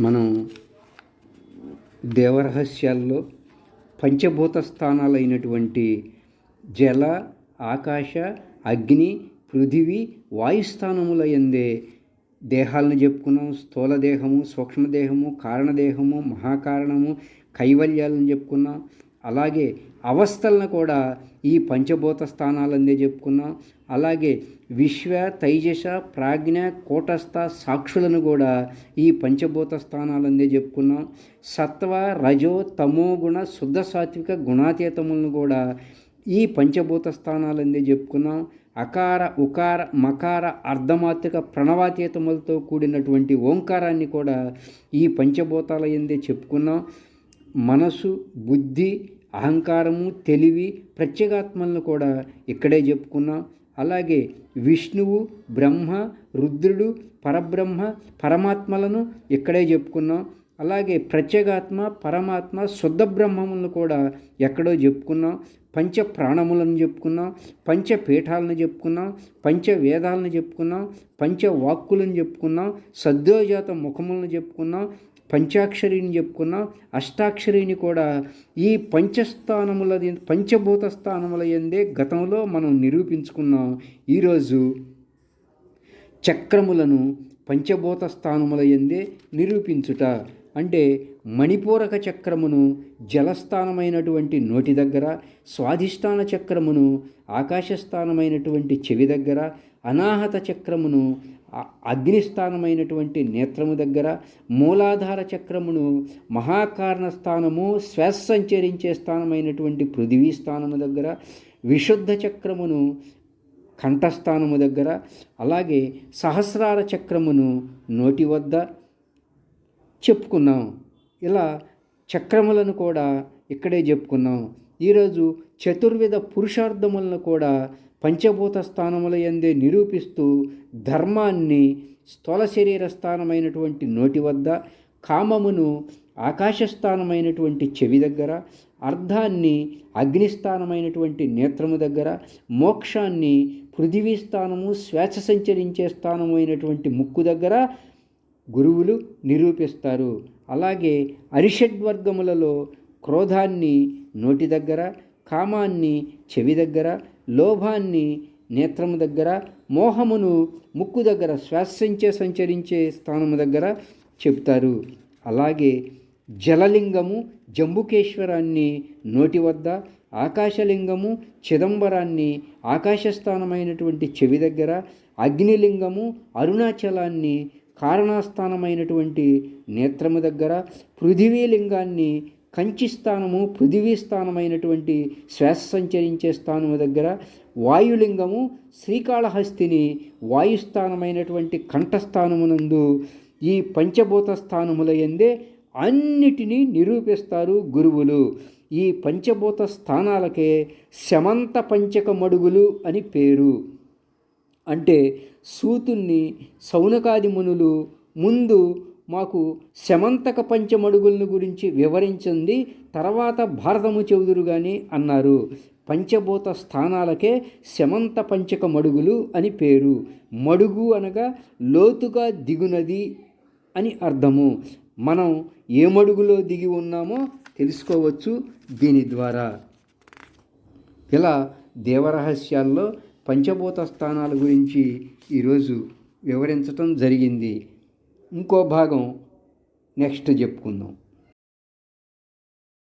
మనం దేవరహస్యాల్లో పంచభూత స్థానాలైనటువంటి జల ఆకాశ అగ్ని పృథివీ వాయుస్థానముల ఎందే దేహాలను చెప్పుకున్నాం. స్థూల దేహము సూక్ష్మదేహము కారణదేహము మహాకారణము కైవల్యాలను చెప్పుకున్నాం. అలాగే అవస్థలను కూడా ఈ పంచభూత స్థానాలందే చెప్పుకున్నాం. అలాగే విశ్వ తైజస ప్రాజ్ఞ కూటస్థ సాక్షులను కూడా ఈ పంచభూత స్థానాలందే చెప్పుకున్నాం. సత్వ రజో తమో గుణ శుద్ధ సాత్విక గుణాతీతములను కూడా ఈ పంచభూత స్థానాలందే చెప్పుకున్నాం. అకార ఉకార మకార అర్ధమాత్రిక ప్రణవాతీతములతో కూడినటువంటి ఓంకారాన్ని కూడా ఈ పంచభూతాల ఎందే చెప్పుకున్నాం. మనసు బుద్ధి అహంకారము తెలివి ప్రత్యేగాత్మలను కూడా ఇక్కడే చెప్పుకున్నాం. అలాగే విష్ణువు బ్రహ్మ రుద్రుడు పరబ్రహ్మ పరమాత్మలను ఇక్కడే చెప్పుకున్నాం. అలాగే ప్రత్యేగాత్మ పరమాత్మ శుద్ధ బ్రహ్మములను కూడా ఎక్కడో చెప్పుకున్నాం. పంచ ప్రాణములను చెప్పుకున్నాం పంచ పీఠాలను చెప్పుకున్నాం పంచ వేదాలను చెప్పుకున్నాం పంచ వాక్కులను చెప్పుకున్నాం సద్యోజాత ముఖములను చెప్పుకున్నాం పంచాక్షరిని చెప్పుకున్నాం అష్టాక్షరిని కూడా ఈ పంచస్థానముల పంచభూత స్థానముల ఎందే గతంలో మనం నిరూపించుకున్నాం. ఈరోజు చక్రములను పంచభూత స్థానముల ఎందే నిరూపించుట అంటే మణిపూరక చక్రమును జలస్థానమైనటువంటి నోటి దగ్గర స్వాధిష్టాన చక్రమును ఆకాశస్థానమైనటువంటి చెవి దగ్గర అనాహత చక్రమును అగ్నిస్థానమైనటువంటి నేత్రము దగ్గర మూలాధార చక్రమును మహాకారణ స్థానము శ్వాస సంచరించే స్థానమైనటువంటి పృథివీ స్థానము దగ్గర విశుద్ధ చక్రమును కంఠస్థానము దగ్గర అలాగే సహస్రార చక్రమును నోటి వద్ద చెప్పుకున్నాం. ఇలా చక్రములను కూడా ఇక్కడే చెప్పుకున్నాం. ఈరోజు చతుర్విధ పురుషార్థములను కూడా పంచభూత స్థానముల ఎందే నిరూపిస్తూ ధర్మాన్ని స్థూల శరీర స్థానమైనటువంటి నోటి వద్ద కామమును ఆకాశస్థానమైనటువంటి చెవి దగ్గర అర్ధాన్ని అగ్నిస్థానమైనటువంటి నేత్రము దగ్గర మోక్షాన్ని పృథివీ స్థానము శ్వాస సంచరించే స్థానమైనటువంటి ముక్కు దగ్గర గురువులు నిరూపిస్తారు. అలాగే అరిషడ్వర్గములలో క్రోధాన్ని నోటి దగ్గర కామాన్ని చెవి దగ్గర లోభాన్ని నేత్రము దగ్గర మోహమును ముక్కు దగ్గర శ్వాసించే సంచరించే స్థానము దగ్గర చెప్తారు అలాగే జలలింగము జంబుకేశ్వరాన్ని నోటి వద్ద ఆకాశలింగము చిదంబరాన్ని ఆకాశస్థానమైనటువంటి చెవి దగ్గర అగ్నిలింగము అరుణాచలాన్ని కారణాస్థానమైనటువంటి నేత్రము దగ్గర పృథివీలింగాన్ని కంచి స్థానము పృథివీ స్థానమైనటువంటి శ్వాస సంచరించే స్థానము దగ్గర వాయులింగము శ్రీకాళహస్తిని వాయుస్థానమైనటువంటి కంఠస్థానమునందు ఈ పంచభూత స్థానముల ఎందే అన్నిటినీ నిరూపిస్తారు గురువులు. ఈ పంచభూత స్థానాలకే శమంత పంచక మడుగులు అని పేరు. అంటే సూతుణ్ణి సౌనకాది మునులు ముందు మాకు శమంతక పంచమడుగులను గురించి వివరించింది తర్వాత భారతము చెబుదురు కానీ అన్నారు. పంచభూత స్థానాలకే శమంత పంచక మడుగులు అని పేరు. మడుగు అనగా లోతుగా దిగునది అని అర్థము. మనం ఏ మడుగులో దిగి ఉన్నామో తెలుసుకోవచ్చు దీని ద్వారా. ఇలా దేవరహస్యాల్లో పంచభూత స్థానాల గురించి ఈరోజు వివరించటం జరిగింది. ఇంకో భాగం నెక్స్ట్ చెప్పుకుందాం.